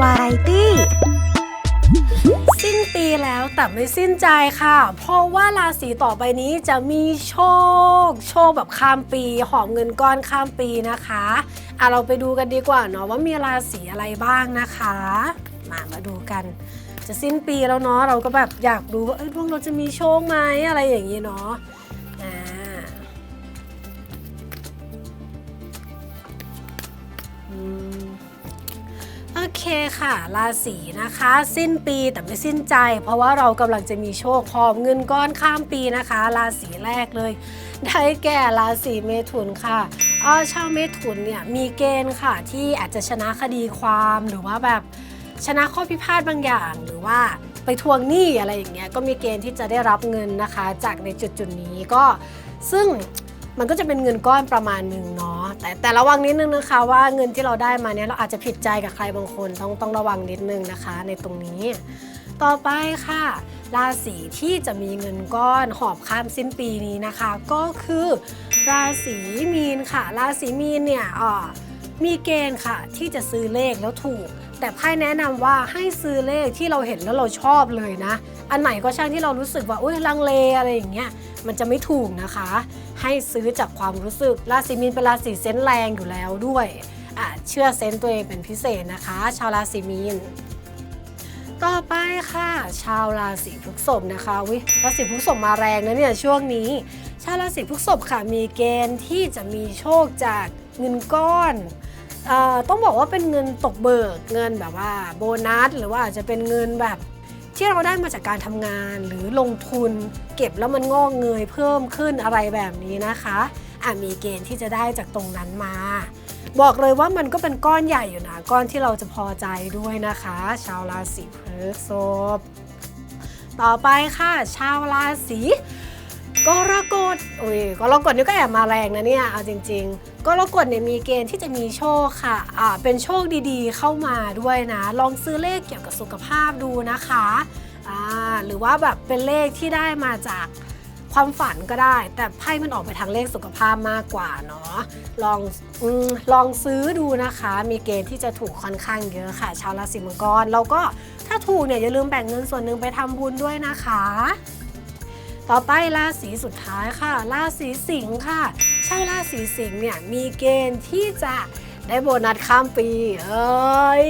วาไรตี้สิ้นปีแล้วแต่ไม่สิ้นใจค่ะ เพราะว่าราศีต่อไปนี้จะมีโชค โชคแบบข้ามปี หอมเงินก้อนข้ามปีนะคะอะเราไปดูกันดีกว่าเนาะว่ามีราศีอะไรบ้างนะคะ มามาดูกันจะสิ้นปีแล้วเนาะเราก็แบบอยากดูว่าเอ้ยดวงเราจะมีโชคไหมอะไรอย่างนี้เนาะ เคค่ะ ราศีนะคะ สิ้นปีแต่ไม่สิ้นใจ เพราะว่าเรากำลังจะมีโชคหอบเงินก้อนข้ามปีนะคะ ราศีแรกเลย ได้แก่ราศีเมถุนค่ะเออชาวเมถุนเนี่ยมีเกณฑ์ค่ะที่อาจจะชนะคดีความหรือว่าแบบชนะข้อพิพาทบางอย่างหรือว่าไปทวงหนี้อะไรอย่างเงี้ยก็มีเกณฑ์ที่จะได้รับเงินนะคะ จากในจุดจุดนี้ก็ซึ่งมันก็จะเป็นเงินก้อนประมาณหนึ่งเนาะ แต่แต่ระวังนิดนึงนะคะว่าเงินที่เราได้มาเนี่ยเราอาจจะผิดใจกับใครบางคนต้องต้องระวังนิดนึงนะคะ ในตรงนี้ ต่อไปค่ะ ราศีที่จะมีเงินก้อนหอบข้ามสิ้นปีนี้นะคะ ก็คือราศีมีนค่ะ ราศีมีนเนี่ยอ่อมีเกณฑ์ค่ะที่จะซื้อเลขแล้วถูก แต่ไพ่แนะนำว่าให้ซื้อเลขที่เราเห็นแล้วเราชอบเลยนะ อันไหนก็ช่างที่เรารู้สึกว่าอุ้ยลังเลอะไรอย่างเงี้ยมันจะไม่ถูกนะคะ ให้ซื้อจากความรู้สึกราศีมีนเป็นราศีเซนแรงอยู่แล้วด้วยอะเชื่อเซนตัวเองเป็นพิเศษนะคะ ชาวราศีมีนต่อไปค่ะ ชาวราศีพฤษภนะคะวิราศีพฤษภมาแรงนะเนี่ยช่วงนี้ ชาวราศีพฤษภค่ะมีเกณฑ์ที่จะมีโชคจากเงินก้อน ต้องบอกว่าเป็นเงินตกเบิกเงินแบบว่าโบนัส หรือว่าอาจจะเป็นเงินแบบ ที่เราได้มาจากการทำงานหรือลงทุน เก็บแล้วมันงอกเงยเพิ่มขึ้นอะไรแบบนี้นะคะอะมีเกณฑ์ที่จะได้จากตรงนั้นมา บอกเลยว่ามันก็เป็นก้อนใหญ่อยู่นะ ก้อนที่เราจะพอใจด้วยนะคะ ชาวราศีพฤษภต่อไปค่ะ ชาวราศี กรกฎอุ้ยกรกฎนี่ก็แอบมาแรงนะเนี่ยเอาจริง ๆ กรกฎเนี่ยมีเกณฑ์ที่จะมีโชคค่ะอ่าเป็นโชคดีๆ เข้ามาด้วยนะ ลองซื้อเลขเกี่ยวกับสุขภาพดูนะคะอ่าหรือว่าแบบเป็นเลขที่ได้มาจากความฝันก็ได้ แต่ไพ่มันออกไปทางเลขสุขภาพมากกว่าเนาะลองอลองซื้อดูนะคะ มีเกณฑ์ที่จะถูกค่อนข้างเยอะค่ะ ชาวราศีมังกรแล้วก็ถ้าถูกเนี่ยอย่าลืมแบ่งเงินส่วนหนึ่งไปทำบุญด้วยนะคะ ต่อไปราศีสุดท้ายค่ะ ราศีสิงค์ค่ะ ชาวราศีสิงห์เนี่ยมีเกณฑ์ที่จะได้โบนัสข้ามปี เอ้ย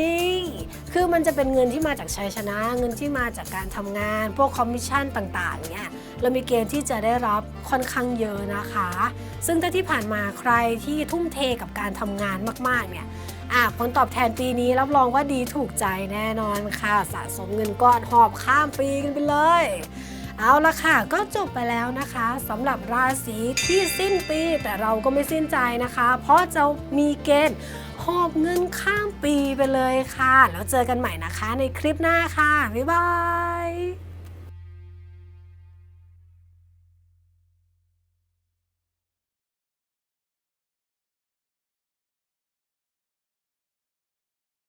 คือมันจะเป็นเงินที่มาจากชัยชนะ เงินที่มาจากการทำงาน พวกคอมมิชชั่นต่างๆ เนี่ย เรามีเกณฑ์ที่จะได้รับค่อนข้างเยอะนะคะ ซึ่งถ้าที่ผ่านมาใครที่ทุ่มเทกับการทำงานมากๆ เนี่ยอะผลตอบแทนปีนี้รับรองว่าดีถูกใจแน่นอนค่ะ สะสมเงินก้อนหอบข้ามปีกันไปเลย เอาละค่ะก็จบไปแล้วนะคะสำหรับราศีที่สิ้นปี แต่เราก็ไม่สิ้นใจนะคะ เพราะจะมีเกณฑ์หอบเงินข้ามปีไปเลยค่ะ แล้วเจอกันใหม่นะคะในคลิปหน้าค่ะ บ๊ายบาย